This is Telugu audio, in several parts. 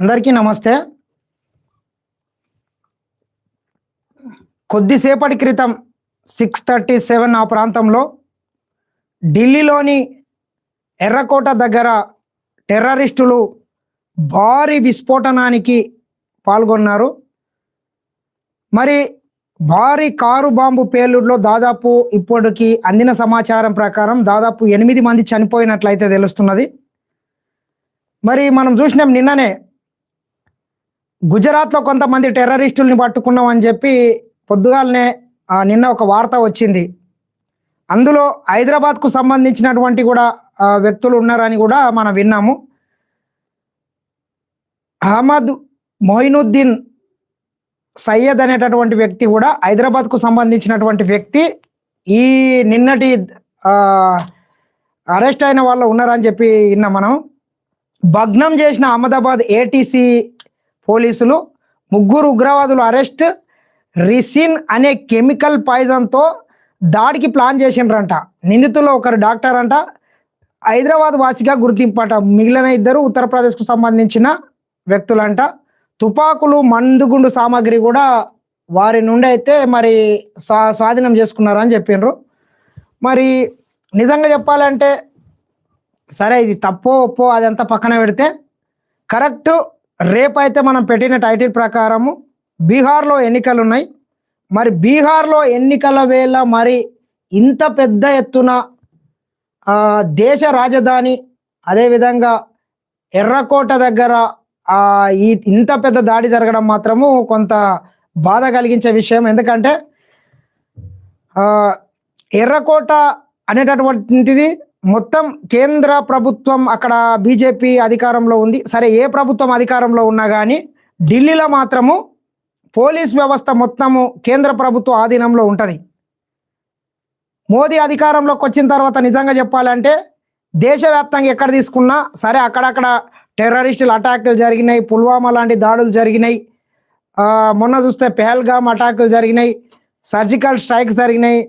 అందరికీ నమస్తే. కొద్దిసేపటి క్రితం సిక్స్ థర్టీ సెవెన్ ఆ ప్రాంతంలో ఢిల్లీలోని ఎర్రకోట దగ్గర టెర్రరిస్టులు భారీ విస్ఫోటనానికి పాల్గొన్నారు. మరి భారీ కారు బాంబు పేలుడులో దాదాపు ఇప్పటికి అందిన సమాచారం ప్రకారం దాదాపు ఎనిమిది మంది చనిపోయినట్లయితే తెలుస్తున్నది. మరి మనం చూసినాం నిన్ననే గుజరాత్లో కొంతమంది టెర్రరిస్టుల్ని పట్టుకున్నాం అని చెప్పి పొద్దుగాలనే నిన్న ఒక వార్త వచ్చింది. అందులో హైదరాబాద్కు సంబంధించినటువంటి కూడా వ్యక్తులు ఉన్నారని కూడా మనం విన్నాము. అహ్మద్ మొయినుద్దీన్ సయ్యద్ అనేటటువంటి వ్యక్తి కూడా హైదరాబాద్కు సంబంధించినటువంటి వ్యక్తి ఈ నిన్నటి అరెస్ట్ అయిన వాళ్ళు ఉన్నారని చెప్పి విన్నాం మనం. భగ్నం చేసిన అహ్మదాబాద్ ఏటీసీ పోలీసులు ముగ్గురు ఉగ్రవాదులు అరెస్ట్ రిసిన్ అనే కెమికల్ పాయిజన్తో దాడికి ప్లాన్ చేసిండ్రంట. నిందితుల్లో ఒకరు డాక్టర్ అంట హైదరాబాద్ వాసిగా గుర్తింపట. మిగిలిన ఇద్దరు ఉత్తరప్రదేశ్కు సంబంధించిన వ్యక్తులంట. తుపాకులు మందుగుండు సామాగ్రి కూడా వారి నుండి అయితే మరి స్వా స్వాధీనం చేసుకున్నారని చెప్పిండ్రు మరి నిజంగా చెప్పాలంటే సరే ఇది తప్పో ఒప్పో అదంతా పక్కన పెడితే కరెక్ట్ రేపైతే మనం పెట్టిన టైటిల్ ప్రకారము బీహార్లో ఎన్నికలు ఉన్నాయి మరి బీహార్లో ఎన్నికల వేళ మరి ఇంత పెద్ద ఎత్తున దేశ రాజధాని అదేవిధంగా ఎర్రకోట దగ్గర ఈ ఇంత పెద్ద దాడి జరగడం మాత్రము కొంత బాధ కలిగించే విషయం. ఎందుకంటే ఎర్రకోట అనేటటువంటిది మొత్తం కేంద్ర ప్రభుత్వం అక్కడ బీజేపీ అధికారంలో ఉంది. సరే ఏ ప్రభుత్వం అధికారంలో ఉన్నా కానీ ఢిల్లీలో మాత్రము పోలీస్ వ్యవస్థ మొత్తము కేంద్ర ప్రభుత్వ ఆధీనంలో ఉంటుంది. మోదీ అధికారంలోకి వచ్చిన తర్వాత నిజంగా చెప్పాలంటే దేశవ్యాప్తంగా ఎక్కడ తీసుకున్నా సరే అక్కడక్కడ టెర్రరిస్టులు అటాకులు జరిగినాయి పుల్వామా లాంటి దాడులు జరిగినాయి. మొన్న చూస్తే పెహల్గామ్ అటాకులు జరిగినాయి సర్జికల్ స్ట్రైక్స్ జరిగినాయి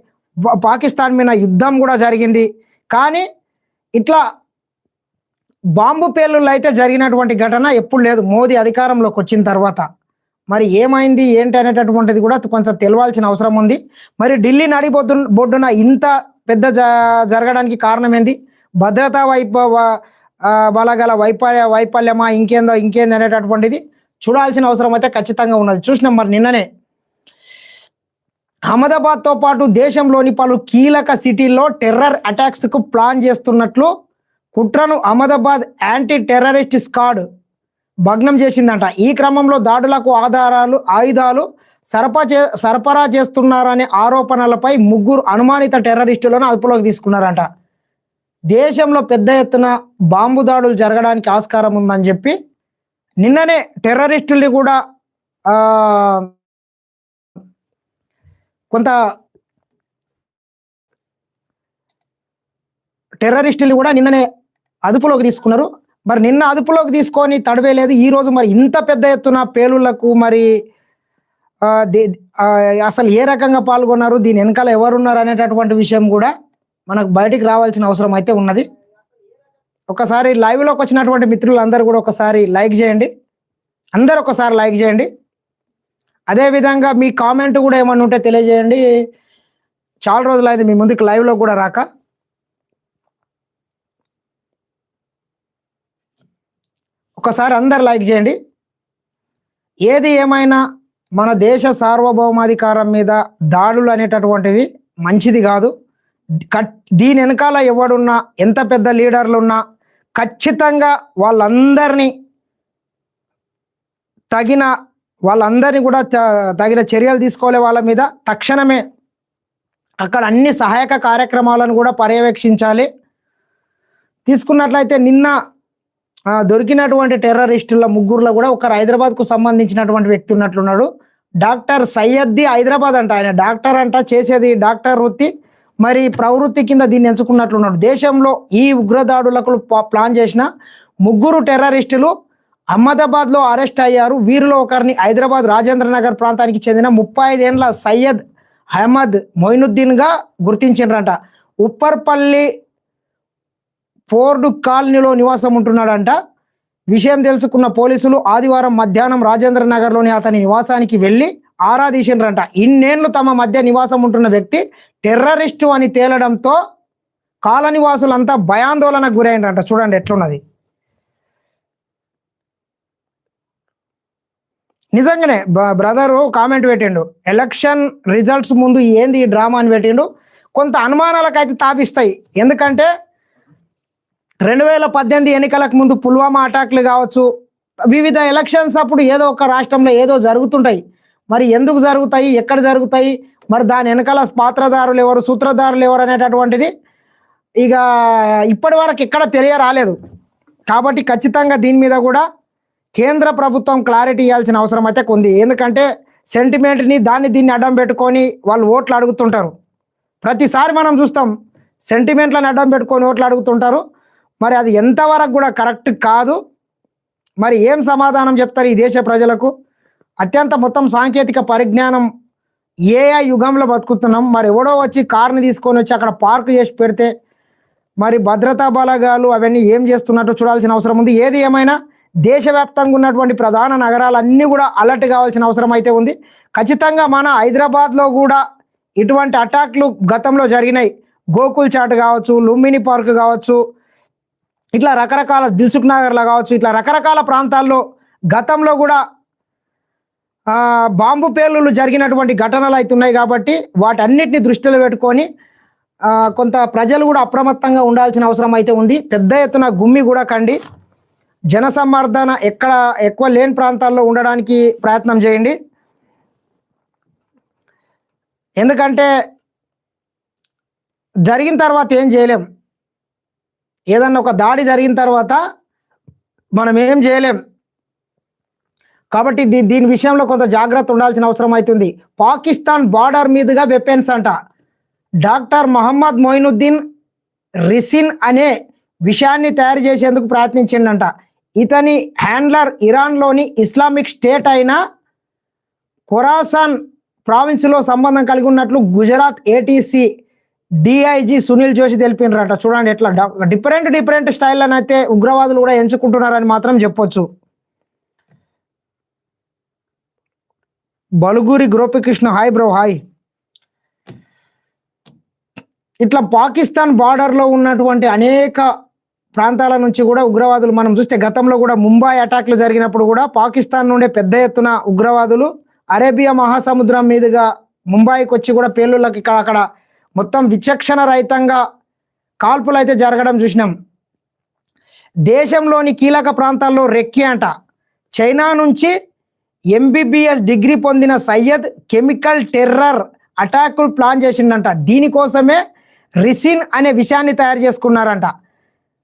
పాకిస్తాన్ మీద యుద్ధం కూడా జరిగింది. కానీ ఇట్లా బాంబు పేలుళ్ళు అయితే జరిగినటువంటి ఘటన ఎప్పుడు లేదు. మోదీ అధికారంలోకి వచ్చిన తర్వాత. మరి ఏమైంది? ఏంటి అనేటటువంటిది కూడా కొంచెం తెలవాల్సిన అవసరం ఉంది. మరి ఢిల్లీ నడిబొద్దు బొడ్డున ఇంత పెద్ద జ- జరగడానికి కారణం ఏంది? భద్రతా వైప బలగల వైఫల్య వైఫల్యమా? ఇంకేందో ఇంకేంది అనేటటువంటిది చూడాల్సిన అవసరం అయితే ఖచ్చితంగా ఉన్నది. చూసినాం మరి నిన్ననే. అహ్మదాబాద్తో పాటు దేశంలోని పలు కీలక సిటీల్లో టెర్రర్ అటాక్స్కు ప్లాన్ చేస్తున్నట్లు కుట్రను అహ్మదాబాద్ యాంటీ టెర్రరిస్ట్ స్క్వాడ్ భగ్నం చేసిందంట. ఈ క్రమంలో దాడులకు ఆధారాలు ఆయుధాలు సరఫరా చే సరఫరా చేస్తున్నారనే ఆరోపణలపై ముగ్గురు అనుమానిత టెర్రరిస్టులను అదుపులోకి తీసుకున్నారంట. దేశంలో పెద్ద ఎత్తున బాంబు దాడులు జరగడానికి ఆస్కారం ఉందని చెప్పి నిన్ననే టెర్రరిస్టుల్ని కూడా ఆ, కొంత టెర్రరిస్టులు కూడా నిన్ననే అదుపులోకి తీసుకున్నారు. మరి నిన్న అదుపులోకి తీసుకొని తడవేలేదు. ఈ రోజు మరి ఇంత పెద్ద ఎత్తున పేలుళ్ళకు మరి అసలు ఏ రకంగా పాల్గొన్నారు? దీని వెనకాల ఎవరున్నారు అనేటటువంటి విషయం కూడా మనకు బయటికి రావాల్సిన అవసరం అయితే ఉన్నది. ఒకసారి లైవ్లోకి వచ్చినటువంటి మిత్రులందరూ కూడా ఒకసారి లైక్ చేయండి. అందరు ఒకసారి లైక్ చేయండి. అదేవిధంగా మీ కామెంట్ కూడా ఏమన్నా ఉంటే తెలియజేయండి. చాలా రోజులైంది మీ ముందుకు లైవ్లో కూడా రాక. ఒకసారి అందరు లైక్ చేయండి. ఏది ఏమైనా మన దేశ సార్వభౌమాధికారం మీద దాడులు అనేటటువంటివి మంచిది కాదు. కట్ దీని వెనకాల ఎవడున్నా ఎంత పెద్ద లీడర్లు ఉన్నా ఖచ్చితంగా వాళ్ళందరినీ తగిన వాళ్ళందరినీ కూడా త- తగిన చర్యలు తీసుకోవాలి వాళ్ళ మీద. తక్షణమే అక్కడ అన్ని సహాయక కార్యక్రమాలను కూడా పర్యవేక్షించాలి. తీసుకున్నట్లయితే నిన్న దొరికినటువంటి టెర్రరిస్టుల ముగ్గురులో కూడా ఒకరు హైదరాబాద్కు సంబంధించినటువంటి వ్యక్తి ఉన్నట్లున్నాడు. డాక్టర్ సయ్యద్ది హైదరాబాద్ అంట. ఆయన డాక్టర్ అంట చేసేది డాక్టర్ వృత్తి మరి ప్రవృత్తి కింద దీన్ని ఎంచుకున్నట్లున్నాడు. దేశంలో ఈ ఉగ్రదాడులకు ప- ప్లాన్ చేసిన ముగ్గురు టెర్రరిస్టులు అహ్మదాబాద్లో అరెస్ట్ అయ్యారు. వీరిలో ఒకరిని హైదరాబాద్ రాజేంద్ర నగర్ ప్రాంతానికి చెందిన ముప్పై ఐదేండ్ల సయ్యద్ అహ్మద్ మొయినుద్దీన్గా గుర్తించిండ్రంట ఉప్పర్పల్లి పోర్డు కాలనీలో నివాసం ఉంటున్నాడంట. విషయం తెలుసుకున్న పోలీసులు ఆదివారం మధ్యాహ్నం రాజేంద్ర నగర్లోని అతని నివాసానికి వెళ్ళి ఆరా తీసిండ్రంట ఇన్నేళ్ళు తమ మధ్య నివాసం ఉంటున్న వ్యక్తి టెర్రరిస్టు అని తేలడంతో కాలనివాసులంతా భయాందోళనకు గురైండ్రంట చూడండి ఎట్లున్నది. నిజంగానే బ్రదరు కామెంట్ పెట్టిండు. ఎలక్షన్ రిజల్ట్స్ ముందు ఏంది ఈ డ్రామా అని పెట్టిండు. కొంత అనుమానాలకు అయితే తాపిస్తాయి. ఎందుకంటే రెండు వేల పద్దెనిమిది ఎన్నికలకు ముందు పుల్వామా అటాక్లు కావచ్చు వివిధ ఎలక్షన్స్ అప్పుడు ఏదో ఒక రాష్ట్రంలో ఏదో జరుగుతుంటాయి. మరి ఎందుకు జరుగుతాయి? ఎక్కడ జరుగుతాయి? మరి దాని వెనకాల పాత్రదారులు ఎవరు సూత్రధారులు ఎవరు అనేటటువంటిది ఇక ఇప్పటి వరకు ఎక్కడ తెలియ రాలేదు కాబట్టి ఖచ్చితంగా దీని మీద కూడా కేంద్ర ప్రభుత్వం క్లారిటీ ఇవ్వాల్సిన అవసరం అయితే ఉంది ఎందుకంటే సెంటిమెంట్ని దాన్ని దీన్ని అడ్డం పెట్టుకొని వాళ్ళు ఓట్లు అడుగుతుంటారు. ప్రతిసారి మనం చూస్తాం సెంటిమెంట్లను అడ్డం పెట్టుకొని ఓట్లు అడుగుతుంటారు. మరి అది ఎంతవరకు కూడా కరెక్ట్ కాదు. మరి ఏం సమాధానం చెప్తారు ఈ దేశ ప్రజలకు? అత్యంత మొత్తం సాంకేతిక పరిజ్ఞానం ఏఐ యుగంలో బతుకుతున్నాం. మరి ఎవడో వచ్చి కార్ని తీసుకొని వచ్చి అక్కడ పార్క్ చేసి పెడితే మరి భద్రతా బలగాలు అవన్నీ ఏం చేస్తున్నట్టు చూడాల్సిన అవసరం ఉంది. ఏది ఏమైనా దేశవ్యాప్తంగా ఉన్నటువంటి ప్రధాన నగరాలన్నీ కూడా అలర్ట్ కావాల్సిన అవసరం అయితే ఉంది. ఖచ్చితంగా మన హైదరాబాద్లో కూడా ఇటువంటి అటాక్లు గతంలో జరిగినాయి. గోకుల్ చాట్ కావచ్చు లుంబిని పార్క్ కావచ్చు ఇట్లా రకరకాల దిల్సుఖ్ నగర్లో కావచ్చు ఇట్లా రకరకాల ప్రాంతాల్లో గతంలో కూడా బాంబు పేలులు జరిగినటువంటి ఘటనలు అవుతున్నాయి కాబట్టి వాటన్నిటిని దృష్టిలో పెట్టుకొని కొంత ప్రజలు కూడా అప్రమత్తంగా ఉండాల్సిన అవసరం అయితే ఉంది. పెద్ద ఎత్తున గుమ్మి కూడా కండి. జనసమ్మర్దన ఎక్కడ ఎక్కువ లేని ప్రాంతాల్లో ఉండడానికి ప్రయత్నం చేయండి. ఎందుకంటే జరిగిన తర్వాత ఏం చేయలేం. ఏదన్నా ఒక దాడి జరిగిన తర్వాత మనం ఏం చేయలేం. కాబట్టి దీ దీని విషయంలో కొంత జాగ్రత్త ఉండాల్సిన అవసరం అవుతుంది. పాకిస్తాన్ బార్డర్ మీదుగా వెపెన్స్ అంట. డాక్టర్ మహమ్మద్ మొయినుద్దీన్ రిసిన్ అనే విషయాన్ని తయారు చేసేందుకు ప్రయత్నించిండంట. ఇతని హ్యాండ్లర్ ఇరాన్లోని ఇస్లామిక్ స్టేట్ అయిన ఖొరాసాన్ ప్రావిన్స్లో సంబంధం కలిగి ఉన్నట్లు గుజరాత్ ఏటీసీ డిఐజీ సునీల్ జోషి తెలిపినారట చూడండి ఎట్లా డిఫరెంట్ డిఫరెంట్ స్టైల్ అయితే ఉగ్రవాదులు కూడా ఎంచుకుంటున్నారని మాత్రం చెప్పొచ్చు. Baluguri Gopikrishna hi bro hi. ఇట్లా పాకిస్తాన్ బార్డర్లో ఉన్నటువంటి అనేక ప్రాంతాల నుంచి కూడా ఉగ్రవాదులు మనం చూస్తే గతంలో కూడా ముంబై అటాక్లు జరిగినప్పుడు కూడా పాకిస్తాన్ నుండే పెద్ద ఎత్తున ఉగ్రవాదులు అరేబియా మహాసముద్రం మీదుగా ముంబైకి వచ్చి కూడా పేలుళ్ళకి ఇక్కడ అక్కడ మొత్తం విచక్షణ రహితంగా కాల్పులు అయితే జరగడం చూసినాం. దేశంలోని కీలక ప్రాంతాల్లో రెక్కి అంట. చైనా నుంచి ఎంబీబీఎస్ డిగ్రీ పొందిన సయ్యద్ కెమికల్ టెర్రర్ అటాకులు ప్లాన్ చేసిండంట. దీనికోసమే రిసిన్ అనే విషయాన్ని తయారు చేసుకున్నారంట.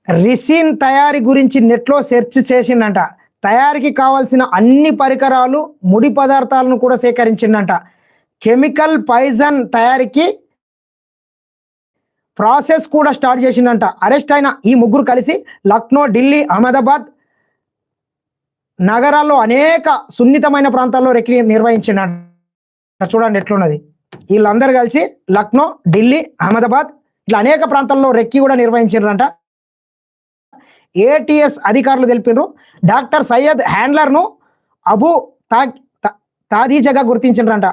రిసిన్ తయారీ గురించి నెట్లో సెర్చ్ చేసిందంట తయారీకి కావాల్సిన అన్ని పరికరాలు ముడి పదార్థాలను కూడా సేకరించిందంట కెమికల్ పైజన్ తయారీకి ప్రాసెస్ కూడా స్టార్ట్ చేసిందంట అరెస్ట్ అయిన ఈ ముగ్గురు కలిసి లక్నో ఢిల్లీ అహ్మదాబాద్ నగరాల్లో అనేక సున్నితమైన ప్రాంతాల్లో రెక్కి నిర్వహించిందంట చూడండి ఎట్లున్నది. వీళ్ళందరూ కలిసి లక్నో ఢిల్లీ అహ్మదాబాద్ ఇట్లా అనేక ప్రాంతాల్లో రెక్కి కూడా నిర్వహించారంట ఏటీఎస్ అధికారులు తెలిపారు డాక్టర్ సయ్యద్ హ్యాండ్లర్ను అబు తా తాదీజగా గుర్తించారంట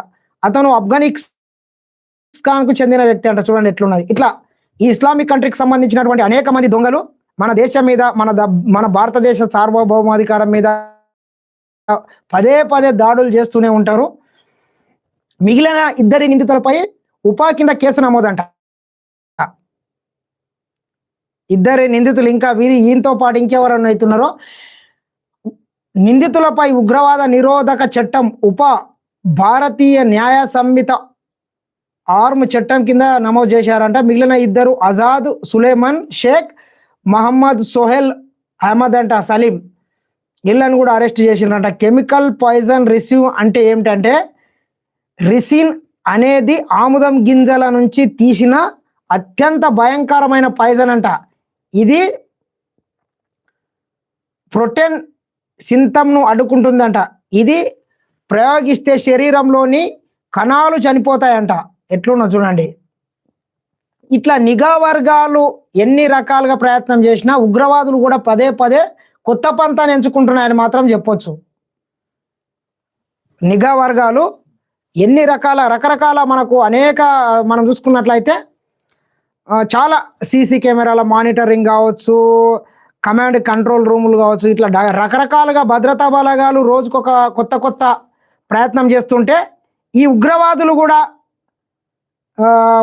అతను ఆఫ్ఘనిస్తాన్కు చెందిన వ్యక్తి అంట. చూడండి ఎట్లున్నది. ఇట్లా ఈ ఇస్లామిక్ కంట్రీకి సంబంధించినటువంటి అనేక మంది దొంగలు మన దేశం మీద మన ద- మన భారతదేశ సార్వభౌమాధికారం మీద పదే పదే దాడులు చేస్తూనే ఉంటారు. మిగిలిన ఇద్దరి నిందితులపై ఉపా కింద కేసు నమోదంట. ఇద్దరి నిందితులు ఇంకా వీరి ఈయనతో పాటు ఇంకెవరన్నా అవుతున్నారో? నిందితులపై ఉగ్రవాద నిరోధక చట్టం ఉప భారతీయ న్యాయ సంహిత ఆర్మ్ చట్టం కింద నమోదు చేశారంట. మిగిలిన ఇద్దరు ఆజాద్ సులేమాన్ షేక్ మహమ్మద్ సోహెల్ అహ్మద్ అంట సలీం. వీళ్ళని కూడా అరెస్ట్ చేసిండ్రంట. కెమికల్ పాయిజన్ రిసీవ్ అంటే ఏమిటంటే రిసిన్ అనేది ఆముదం గింజల నుంచి తీసిన అత్యంత భయంకరమైన పాయిజన్ అంట. ఇది ప్రోటీన్ సింతంను అడ్డుకుంటుందంట. ఇది ప్రయోగిస్తే శరీరంలోని కణాలు చనిపోతాయంట. ఎట్లున్నా చూడండి. ఇట్లా నిఘా వర్గాలు ఎన్ని రకాలుగా ప్రయత్నం చేసినా ఉగ్రవాదులు కూడా పదే పదే కొత్త పంతాన్ని ఎంచుకుంటున్నాయని మాత్రం చెప్పొచ్చు. నిఘా వర్గాలు ఎన్ని రకాల రకరకాల మనకు అనేక మనం చూసుకున్నట్లయితే చాలా సీసీ కెమెరాల మానిటరింగ్ కావచ్చు కమాండ్ కంట్రోల్ రూములు కావచ్చు ఇట్లా రకరకాలుగా భద్రతా బలగాలు రోజుకొక కొత్త కొత్త ప్రయత్నం చేస్తుంటే ఈ ఉగ్రవాదులు కూడా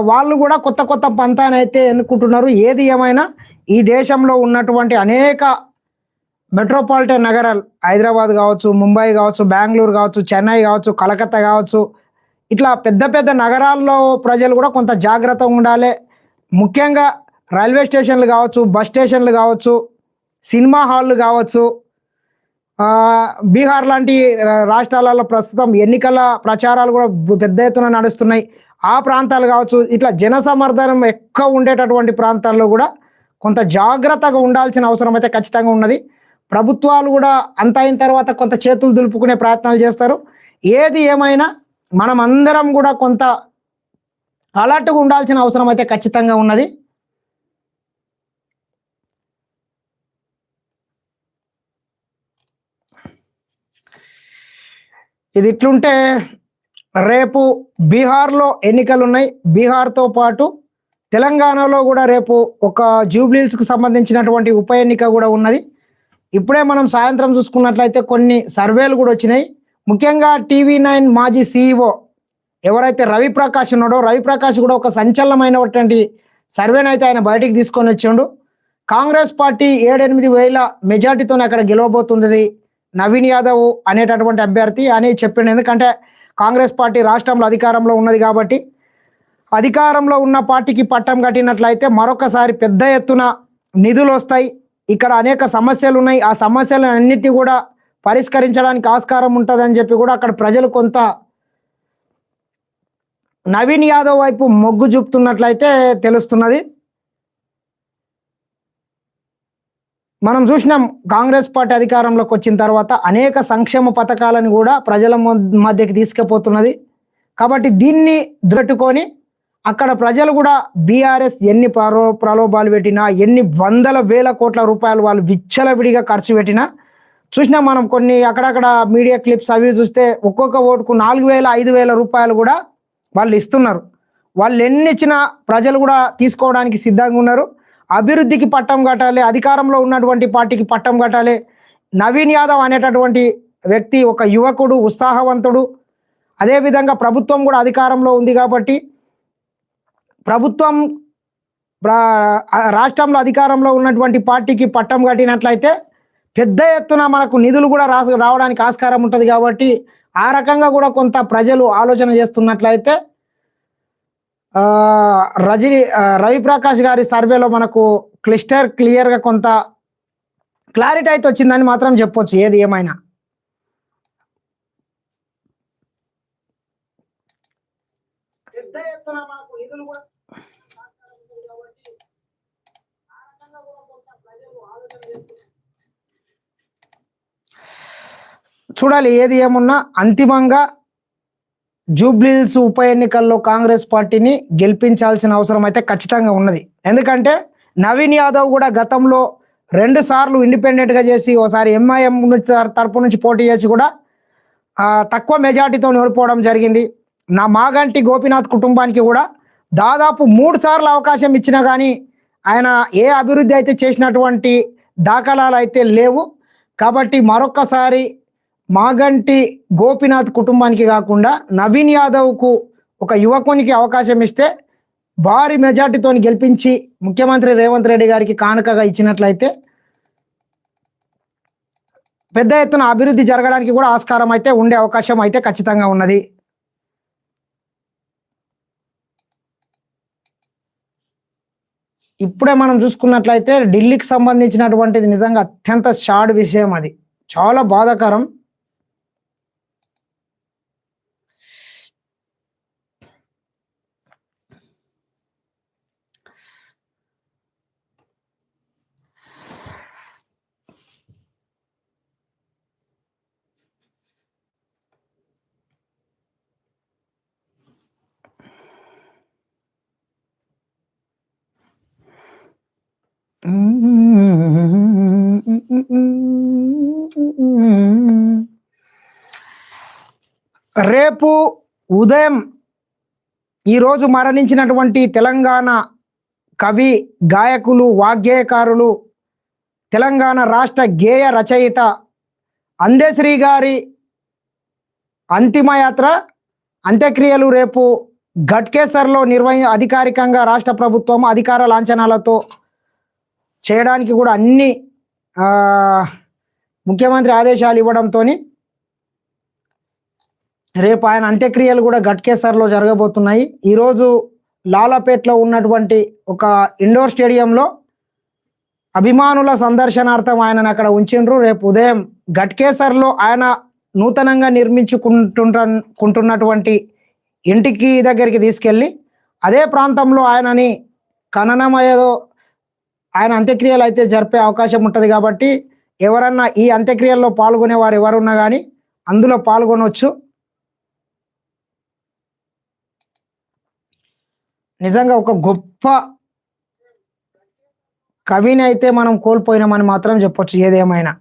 వాళ్ళు కూడా కొత్త కొత్త పంతానైతే ఎన్నుకుంటున్నారు. ఏది ఏమైనా ఈ దేశంలో ఉన్నటువంటి అనేక మెట్రోపాలిటన్ నగరాలు హైదరాబాద్ కావచ్చు ముంబై కావచ్చు బెంగళూరు కావచ్చు చెన్నై కావచ్చు కలకత్తా కావచ్చు ఇట్లా పెద్ద పెద్ద నగరాల్లో ప్రజలు కూడా కొంత జాగ్రత్తగా ఉండాలి. ముఖ్యంగా రైల్వే స్టేషన్లు కావచ్చు బస్ స్టేషన్లు కావచ్చు సినిమా హాళ్ళు కావచ్చు బీహార్ లాంటి రాష్ట్రాలలో ప్రస్తుతం ఎన్నికల ప్రచారాలు కూడా పెద్ద ఎత్తున నడుస్తున్నాయి. ఆ ప్రాంతాలు కావచ్చు ఇట్లా జనసమర్థనం ఎక్కువ ఉండేటటువంటి ప్రాంతాల్లో కూడా కొంత జాగ్రత్తగా ఉండాల్సిన అవసరం అయితే ఖచ్చితంగా ఉన్నది. ప్రభుత్వాలు కూడా అంత అయిన తర్వాత కొంత చేతులు దులుపుకునే ప్రయత్నాలు చేస్తారు. ఏది ఏమైనా మనం అందరం కూడా కొంత అలర్ట్గా ఉండాల్సిన అవసరం అయితే ఖచ్చితంగా ఉన్నది. ఇది ఇట్లుంటే రేపు బీహార్లో ఎన్నికలు ఉన్నాయి బీహార్తో పాటు తెలంగాణలో కూడా రేపు ఒక జూబ్లీస్కు సంబంధించినటువంటి ఉప ఎన్నిక కూడా ఉన్నది. ఇప్పుడే మనం సాయంత్రం చూసుకున్నట్లయితే కొన్ని సర్వేలు కూడా వచ్చినాయి. ముఖ్యంగా టీవీ నైన్ మాజీ సీఈఓ ఎవరైతే రవి ప్రకాష్ ఉన్నాడో రవి ప్రకాష్ కూడా ఒక సంచలనమైనటువంటి సర్వేను అయితే ఆయన బయటికి తీసుకొని వచ్చిండు. కాంగ్రెస్ పార్టీ ఏడెనిమిది వేల మెజార్టీతో అక్కడ గెలవబోతున్నది నవీన్ యాదవ్ అనేటటువంటి అభ్యర్థి అని చెప్పిండు. ఎందుకంటే కాంగ్రెస్ పార్టీ రాష్ట్రంలో అధికారంలో ఉన్నది కాబట్టి అధికారంలో ఉన్న పార్టీకి పట్టం కట్టినట్లయితే మరొకసారి పెద్ద ఎత్తున నిధులు వస్తాయి. ఇక్కడ అనేక సమస్యలు ఉన్నాయి. ఆ సమస్యలను కూడా పరిష్కరించడానికి ఆస్కారం ఉంటుందని చెప్పి కూడా అక్కడ ప్రజలు కొంత నవీన్ యాదవ్ వైపు మొగ్గు చూపుతున్నట్లయితే తెలుస్తున్నది. మనం చూసినాం కాంగ్రెస్ పార్టీ అధికారంలోకి వచ్చిన తర్వాత అనేక సంక్షేమ పథకాలను కూడా ప్రజల మధ్యకి తీసుకుపోతున్నది. కాబట్టి దీన్ని దృట్టుకొని అక్కడ ప్రజలు కూడా బీఆర్ఎస్ ఎన్ని ప్రలో ప్రలోభాలు పెట్టినా ఎన్ని వందల వేల కోట్ల రూపాయలు వాళ్ళు విచ్చలవిడిగా ఖర్చు పెట్టినా చూసినా మనం కొన్ని అక్కడక్కడ మీడియా క్లిప్స్ అవి చూస్తే ఒక్కొక్క ఓటుకు నాలుగు వేల ఐదు వేల రూపాయలు కూడా వాళ్ళు ఇస్తున్నారు. వాళ్ళు ఎన్ని ఇచ్చినా ప్రజలు కూడా తీసుకోవడానికి సిద్ధంగా ఉన్నారు. అభివృద్ధికి పట్టం కట్టాలి అధికారంలో ఉన్నటువంటి పార్టీకి పట్టం కట్టాలి. నవీన్ యాదవ్ అనేటటువంటి వ్యక్తి ఒక యువకుడు ఉత్సాహవంతుడు. అదేవిధంగా ప్రభుత్వం కూడా అధికారంలో ఉంది కాబట్టి ప్రభుత్వం రాష్ట్రంలో అధికారంలో ఉన్నటువంటి పార్టీకి పట్టం కట్టినట్లయితే పెద్ద ఎత్తున మనకు నిధులు కూడా రాసు రావడానికి ఆస్కారం ఉంటుంది కాబట్టి ఆ రకంగా కూడా కొంత ప్రజలు ఆలోచన చేస్తున్నట్లయితే రజనీ ఆ, రవిప్రకాష్ గారి సర్వేలో మనకు క్లిస్టర్ క్లియర్గా కొంత క్లారిటీ అయితే వచ్చిందని మాత్రం చెప్పొచ్చు ఏది ఏమైనా. చూడాలి ఏది ఏమున్నా అంతిమంగా జూబ్లీహిల్స్ ఉప ఎన్నికల్లో కాంగ్రెస్ పార్టీని గెలిపించాల్సిన అవసరం అయితే ఖచ్చితంగా ఉన్నది. ఎందుకంటే నవీన్ యాదవ్ కూడా గతంలో రెండు సార్లు ఇండిపెండెంట్గా చేసి ఒకసారి ఎంఐఎం నుంచి తర- తరపు నుంచి పోటీ చేసి కూడా తక్కువ మెజార్టీతో ఓడిపోవడం జరిగింది. నా మాగంటి గోపీనాథ్ కుటుంబానికి కూడా దాదాపు మూడు సార్లు అవకాశం ఇచ్చినా కానీ ఆయన ఏ అభివృద్ధి అయితే చేసినటువంటి దాఖలాలు అయితే లేవు. కాబట్టి మరొక్కసారి మాగంటి గోపీనాథ్ కుటుంబానికి కాకుండా నవీన్ యాదవ్కు ఒక యువకునికి అవకాశం ఇస్తే భారీ మెజార్టీతో గెలిపించి ముఖ్యమంత్రి రేవంత్ రెడ్డి గారికి కానుకగా ఇచ్చినట్లయితే పెద్ద ఎత్తున అభివృద్ధి జరగడానికి కూడా ఆస్కారం అయితే ఉండే అవకాశం అయితే ఖచ్చితంగా ఉన్నది. ఇప్పుడే మనం చూసుకున్నట్లయితే ఢిల్లీకి సంబంధించినటువంటిది నిజంగా అత్యంత షాడ్ విషయం అది. చాలా బాధాకరం. రేపు ఉదయం ఈరోజు మరణించినటువంటి తెలంగాణ కవి గాయకులు వాగ్గేయకారులు తెలంగాణ రాష్ట్ర గేయ రచయిత అందేశ్రీ గారి అంతిమయాత్ర అంత్యక్రియలు రేపు ఘట్కేసర్లో నిర్వహి అధికారికంగా రాష్ట్ర ప్రభుత్వం అధికార లాంఛనాలతో చేయడానికి కూడా అన్ని ముఖ్యమంత్రి ఆదేశాలు ఇవ్వడంతో రేపు ఆయన అంత్యక్రియలు కూడా ఘట్కేసర్లో జరగబోతున్నాయి. ఈరోజు లాలాపేట్లో ఉన్నటువంటి ఒక ఇండోర్ స్టేడియంలో అభిమానుల సందర్శనార్థం ఆయనను అక్కడ ఉంచిండ్రు. రేపు ఉదయం ఘట్కేసర్లో ఆయన నూతనంగా నిర్మించుకుంటున్నటువంటి ఇంటికి దగ్గరికి తీసుకెళ్ళి అదే ప్రాంతంలో ఆయనని ఖననమయ్యేదో ఆయన అంత్యక్రియలు అయితే జరిపే అవకాశం ఉంటుంది కాబట్టి ఎవరన్నా ఈ అంత్యక్రియల్లో పాల్గొనే వారు ఎవరున్నా కానీ అందులో పాల్గొనవచ్చు నిజంగా ఒక గొప్ప కవిని అయితే మనం కోల్పోయినామని మాత్రం చెప్పొచ్చు ఏదేమైనా.